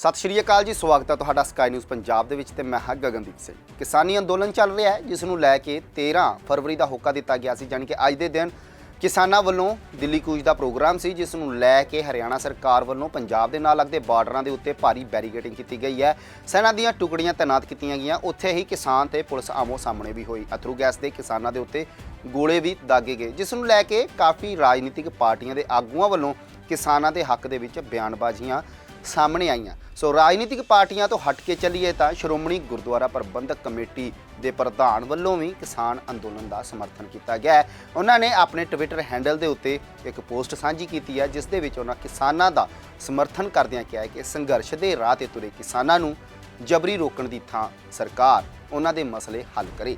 ਸਤਿ ਸ਼੍ਰੀ ਅਕਾਲ ਜੀ, ਸਵਾਗਤ ਹੈ ਤੁਹਾਡਾ ਸਕਾਈ ਨਿਊਜ਼ ਪੰਜਾਬ ਦੇ ਵਿੱਚ ਤੇ ਮੈਂ ਹਾਂ ਗਗਨਦੀਪ ਸਿੰਘ। ਕਿਸਾਨੀ ਅੰਦੋਲਨ ਚੱਲ ਰਿਹਾ ਹੈ, ਜਿਸ ਨੂੰ ਲੈ ਕੇ 13 ਫਰਵਰੀ ਦਾ ਹੋਕਾ ਦਿੱਤਾ ਗਿਆ ਸੀ, ਜਾਣੀ ਕਿ ਅੱਜ ਦੇ ਦਿਨ ਕਿਸਾਨਾਂ ਵੱਲੋਂ ਦਿੱਲੀ ਕੂਚ ਦਾ ਪ੍ਰੋਗਰਾਮ ਸੀ, ਜਿਸ ਨੂੰ ਲੈ ਕੇ ਹਰਿਆਣਾ ਸਰਕਾਰ ਵੱਲੋਂ ਪੰਜਾਬ ਦੇ ਨਾਲ ਲੱਗਦੇ ਬਾਰਡਰਾਂ ਦੇ ਉੱਤੇ ਭਾਰੀ ਬੈਰੀਕੇਡਿੰਗ ਕੀਤੀ ਗਈ ਹੈ। ਸੈਨਾ ਦੀਆਂ ਟੁਕੜੀਆਂ ਤਾਇਨਾਤ ਕੀਤੀਆਂ ਗਈਆਂ, ਉੱਥੇ ਹੀ ਕਿਸਾਨ ਤੇ ਪੁਲਿਸ ਆਮੋ ਸਾਹਮਣੇ ਵੀ ਹੋਈ। ਅਥਰੂ ਗੈਸ ਦੇ ਕਿਸਾਨਾਂ ਦੇ ਉੱਤੇ ਗੋਲੇ ਵੀ ਦਾਗੇ ਗਏ, ਜਿਸ ਨੂੰ ਲੈ ਕੇ ਕਾਫੀ ਰਾਜਨੀਤਿਕ ਪਾਰਟੀਆਂ ਦੇ ਆਗੂਆਂ ਵੱਲੋਂ ਕਿਸਾਨਾਂ ਦੇ ਹੱਕ ਦੇ ਵਿੱਚ ਬਿਆਨਬਾਜ਼ੀਆਂ ਸਾਹਮਣੇ ਆਈਆਂ। ਸੋ ਰਾਜਨੀਤਿਕ ਪਾਰਟੀਆਂ ਤੋਂ ਹਟ ਕੇ ਚੱਲੀਏ ਤਾਂ ਸ਼੍ਰੋਮਣੀ ਗੁਰਦੁਆਰਾ ਪ੍ਰਬੰਧਕ ਕਮੇਟੀ ਦੇ ਪ੍ਰਧਾਨ ਵੱਲੋਂ ਵੀ ਕਿਸਾਨ ਅੰਦੋਲਨ ਦਾ ਸਮਰਥਨ ਕੀਤਾ ਗਿਆ ਹੈ। ਉਹਨਾਂ ਨੇ ਆਪਣੇ ਟਵਿੱਟਰ ਹੈਂਡਲ ਦੇ ਉੱਤੇ ਇੱਕ ਪੋਸਟ ਸਾਂਝੀ ਕੀਤੀ ਹੈ, ਜਿਸ ਦੇ ਵਿੱਚ ਉਹਨਾਂ ਕਿਸਾਨਾਂ ਦਾ ਸਮਰਥਨ ਕਰਦਿਆਂ ਕਿਹਾ ਹੈ ਕਿ ਸੰਘਰਸ਼ ਦੇ ਰਾਹ ਤੇ ਤੁਰੇ ਕਿਸਾਨਾਂ ਨੂੰ ਜਬਰੀ ਰੋਕਣ ਦੀ ਥਾਂ ਸਰਕਾਰ ਉਹਨਾਂ ਦੇ ਮਸਲੇ ਹੱਲ ਕਰੇ।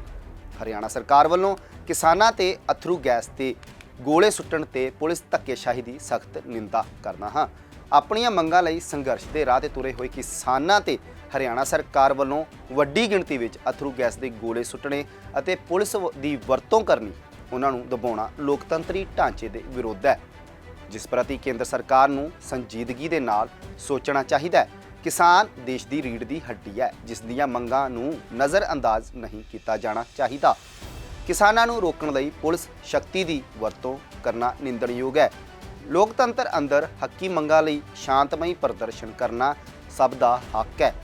ਹਰਿਆਣਾ ਸਰਕਾਰ ਵੱਲੋਂ ਕਿਸਾਨਾਂ ਤੇ ਅਥਰੂ ਗੈਸ ਤੇ ਗੋਲੇ ਸੁੱਟਣ ਤੇ ਪੁਲਿਸ ਧੱਕੇਸ਼ਾਹੀ ਦੀ ਸਖਤ ਨਿੰਦਾ ਕਰਨਾ ਹਾਂ। ਆਪਣੀਆਂ ਮੰਗਾਂ ਲਈ ਸੰਘਰਸ਼ ਦੇ ਰਾਹ ਤੇ ਤੁਰੇ ਹੋਏ ਕਿਸਾਨਾਂ ਤੇ ਹਰਿਆਣਾ ਸਰਕਾਰ ਵੱਲੋਂ ਵੱਡੀ ਗਿਣਤੀ ਵਿੱਚ ਅਥਰੂ ਗੈਸ ਦੇ ਗੋਲੇ ਸੁੱਟਣੇ ਅਤੇ ਪੁਲਿਸ ਦੀ ਵਰਤੋਂ ਕਰਨੀ ਉਹਨਾਂ ਨੂੰ ਦਬਾਉਣਾ ਲੋਕਤੰਤਰੀ ਢਾਂਚੇ ਦੇ ਵਿਰੋਧ ਹੈ। ਜਿਸ ਪ੍ਰਤੀ ਕੇਂਦਰ ਸਰਕਾਰ ਨੂੰ ਸੰਜੀਦਗੀ ਦੇ ਨਾਲ ਸੋਚਣਾ ਚਾਹੀਦਾ ਹੈ, ਕਿਸਾਨ ਦੇਸ਼ ਦੀ ਰੀੜ ਦੀ ਹੱਡੀ ਹੈ, ਜਿਸ ਦੀਆਂ ਮੰਗਾਂ ਨੂੰ ਨਜ਼ਰਅੰਦਾਜ਼ ਨਹੀਂ ਕੀਤਾ ਜਾਣਾ ਚਾਹੀਦਾ। ਕਿਸਾਨਾਂ ਨੂੰ ਰੋਕਣ ਲਈ ਪੁਲਿਸ ਸ਼ਕਤੀ ਦੀ ਵਰਤੋਂ ਕਰਨਾ ਨਿੰਦਣਯੋਗ ਹੈ। ਲੋਕਤੰਤਰ ਅੰਦਰ ਹੱਕੀ ਮੰਗਾਂ ਲਈ ਸ਼ਾਂਤਮਈ ਪ੍ਰਦਰਸ਼ਨ ਕਰਨਾ ਸਭ ਦਾ ਹੱਕ ਹੈ।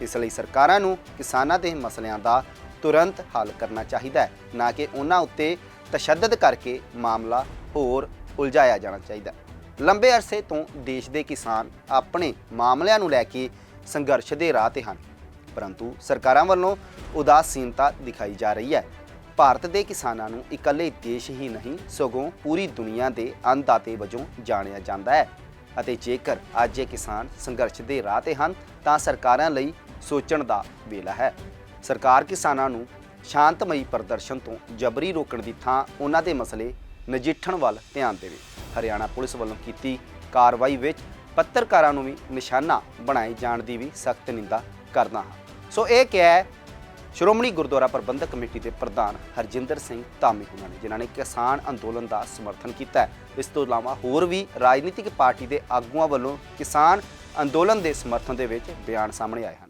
ਇਸ ਲਈ ਸਰਕਾਰਾਂ ਨੂੰ ਕਿਸਾਨਾਂ ਦੇ ਮਸਲਿਆਂ ਦਾ ਤੁਰੰਤ ਹੱਲ ਕਰਨਾ ਚਾਹੀਦਾ ਹੈ, ਨਾ ਕਿ ਉਹਨਾਂ ਉੱਤੇ ਤਸ਼ੱਦਦ ਕਰਕੇ ਮਾਮਲਾ ਹੋਰ ਉਲਝਾਇਆ ਜਾਣਾ ਚਾਹੀਦਾ ਹੈ। ਲੰਬੇ ਅਰਸੇ ਤੋਂ ਦੇਸ਼ ਦੇ ਕਿਸਾਨ ਆਪਣੇ ਮਾਮਲਿਆਂ ਨੂੰ ਲੈ ਕੇ ਸੰਘਰਸ਼ ਦੇ ਰਾਹ ਤੇ ਹਨ, ਪਰੰਤੂ ਸਰਕਾਰਾਂ ਵੱਲੋਂ ਉਦਾਸੀਨਤਾ ਦਿਖਾਈ ਜਾ ਰਹੀ ਹੈ। ਭਾਰਤ ਦੇ ਕਿਸਾਨਾਂ ਨੂੰ ਇਕੱਲੇ ਦੇਸ਼ ਹੀ ਨਹੀਂ, ਸਗੋਂ ਪੂਰੀ ਦੁਨੀਆ ਦੇ ਅੰਨਦਾਤੇ ਵਜੋਂ ਜਾਣਿਆ ਜਾਂਦਾ ਹੈ। ਅਤੇ ਜੇਕਰ ਅੱਜ ਇਹ ਕਿਸਾਨ ਸੰਘਰਸ਼ ਦੇ ਰਾਹ ਤੇ ਹਨ, ਤਾਂ ਸਰਕਾਰਾਂ ਲਈ ਸੋਚਣ ਦਾ ਵੇਲਾ ਹੈ। ਸਰਕਾਰ ਕਿਸਾਨਾਂ ਨੂੰ ਸ਼ਾਂਤਮਈ ਪ੍ਰਦਰਸ਼ਨ ਤੋਂ ਜਬਰੀ ਰੋਕਣ ਦੀ ਥਾਂ ਉਹਨਾਂ ਦੇ ਮਸਲੇ ਨਜਿੱਠਣ ਵੱਲ ਧਿਆਨ ਦੇਵੇ। ਹਰਿਆਣਾ ਪੁਲਿਸ ਵੱਲੋਂ ਕੀਤੀ ਕਾਰਵਾਈ ਵਿੱਚ ਪੱਤਰਕਾਰਾਂ ਨੂੰ ਵੀ ਨਿਸ਼ਾਨਾ ਬਣਾਏ ਜਾਣ ਦੀ ਵੀ ਸਖਤ ਨਿੰਦਾ ਕਰਦਾ ਹਾਂ। ਸੋ ਇਹ ਕਿਹਾ ਸ਼੍ਰੋਮਣੀ ਗੁਰਦੁਆਰਾ ਪ੍ਰਬੰਧਕ ਕਮੇਟੀ ਦੇ ਪ੍ਰਧਾਨ ਹਰਜਿੰਦਰ ਸਿੰਘ ਧਾਮੀ ਉਹਨਾਂ ਨੇ, ਜਿਨ੍ਹਾਂ ਨੇ ਕਿਸਾਨ ਅੰਦੋਲਨ ਦਾ ਸਮਰਥਨ ਕੀਤਾ ਹੈ। ਇਸ ਤੋਂ ਇਲਾਵਾ ਹੋਰ ਵੀ ਰਾਜਨੀਤਿਕ ਪਾਰਟੀ ਦੇ ਆਗੂਆਂ ਵੱਲੋਂ ਕਿਸਾਨ ਅੰਦੋਲਨ ਦੇ ਸਮਰਥਨ ਦੇ ਵਿੱਚ ਬਿਆਨ ਸਾਹਮਣੇ ਆਏ ਹਨ।